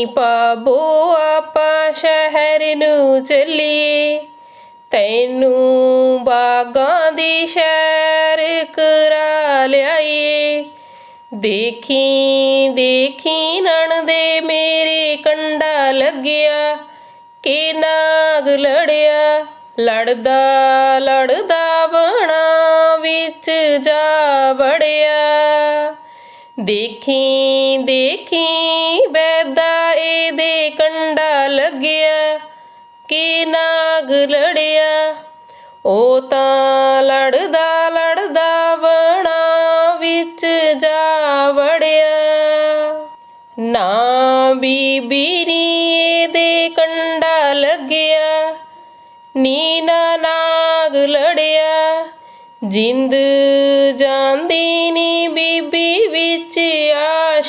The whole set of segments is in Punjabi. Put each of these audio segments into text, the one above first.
ਨੀ ਪਾਬੋ ਆਪਾਂ ਸ਼ਹਿਰ ਨੂੰ ਚੱਲੀਏ। ਤੈਨੂੰ ਬਾਗਾਂ ਦੀ ਸ਼ਹਿਰ ਕਰਾ ਲਿਆਈਏ। ਦੇਖੀ ਦੇਖੀ ਨਣਦੇ ਮੇਰੇ ਕੰਡਾ ਲੱਗਿਆ। ਕਿ ਨਾਗ ਲੜਿਆ, ਲੜਦਾ ਲੜਦਾ ਬਣਾ ਵਿੱਚ ਜਾ ਵੜਿਆ। ਦੇਖੀ ਦੇਖੀ ਬੈਦਾ ਇਹਦੇ ਕੰਡਾ ਲੱਗਿਆ, ਕਿ ਨਾਗ ਲੜਿਆ। ਉਹ ਤਾਂ ਲੜਦਾ ਲੜਦਾ ਬਣਾ ਵਿੱਚ ਜਾ ਵੜਿਆ। ਨਾ ਬੀਬੀ ਨੀ ਇਹਦੇ ਕੰਡਾ ਲੱਗਿਆ ਨੀਨਾ ਨਾਗ ਲੜਿਆ। ਜਿੰਦ ਜਾਂਦੀ ਨੀ ਬੀਬੀ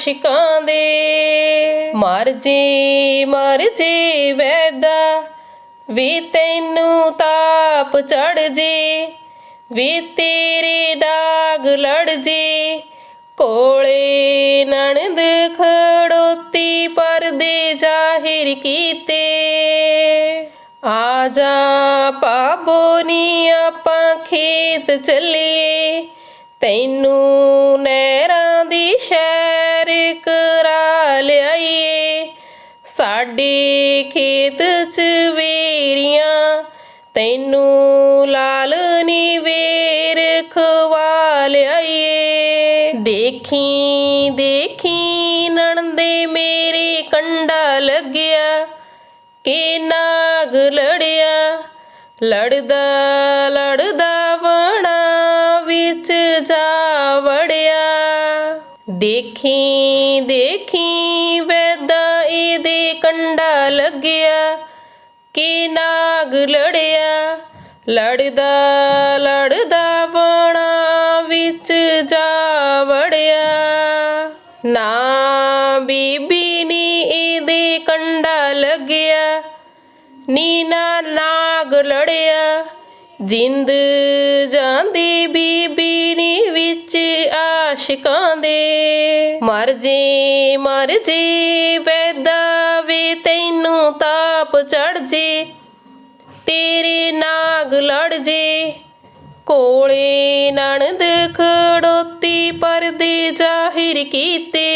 ਆਸ਼ਿਕਾਂ ਦੇ। ਮਰ ਜੇ ਮਰ ਜੇ, ਵੈਦਾ। ਵੀ ਤੈਨੂੰ ਤਾਪ ਚੜ ਜੇ, ਵੀ ਤੇਰੇ ਡਾਗ ਲੜ ਜੇ। ਕੋਲੇ ਨਣਦ ਖੜੋਤੀ, ਪਰਦੇ ਜ਼ਾਹਿਰ ਕੀਤੇ। ਆ ਜਾ ਪਾਬੋ ਆਪਾਂ ਖੇਤ ਚੱਲੀਏ। ਤੈਨੂੰ ਨਹਿਰਾਂ ਕਰਾ ਲਿਆਈਏ। ਸਾਡੇ ਖੇਤ ਚ ਵੇਰੀਆਂ, ਤੈਨੂੰ ਲਾਲ ਨੀ ਵੇਰ ਖਵਾ ਲਿਆਈਏ। ਦੇਖੀ ਦੇਖੀ ਨਣਦੇ ਮੇਰੇ ਕੰਡਾ ਲੱਗਿਆ, ਕਿ ਨਾਗ ਲੜਿਆ, ਲੜਦਾ ਲੜਦਾ ਦੇਖੀ ਦੇਖੀ ਵੈਦਾ ਇਹਦੇ ਕੰਡਾ ਲੱਗਿਆ, ਕਿ ਨਾਗ ਲੜਿਆ, ਲੜਦਾ ਲੜਦਾ ਵਣਾ ਵਿੱਚ ਜਾ ਵੜਿਆ। ਨਾ ਬੀਬੀ ਨੀ ਇਹਦੇ ਕੰਡਾ ਲੱਗਿਆ, ਨੀ ਨਾ ਨਾਗ ਲੜਿਆ। ਜਿੰਦ ਜਾਂਦੀ ਬੀਬੀ ਨੀ ਆਸ਼ਿਕਾਂ ਦੇ। ਮਰ ਜੇ ਮਰ ਜੇ, ਵੈਦਾ ਵੇ ਤੈਨੂੰ ਤਾਪ ਚੜ ਜੇ। ਤੇਰੇ ਨਾਗ ਲੜ ਜੇ, ਕੋਲੇ ਨਣਦ ਖੜੋਤੀ ਪਰਦੇ ਜ਼ਾਹਿਰ ਕੀਤੇ।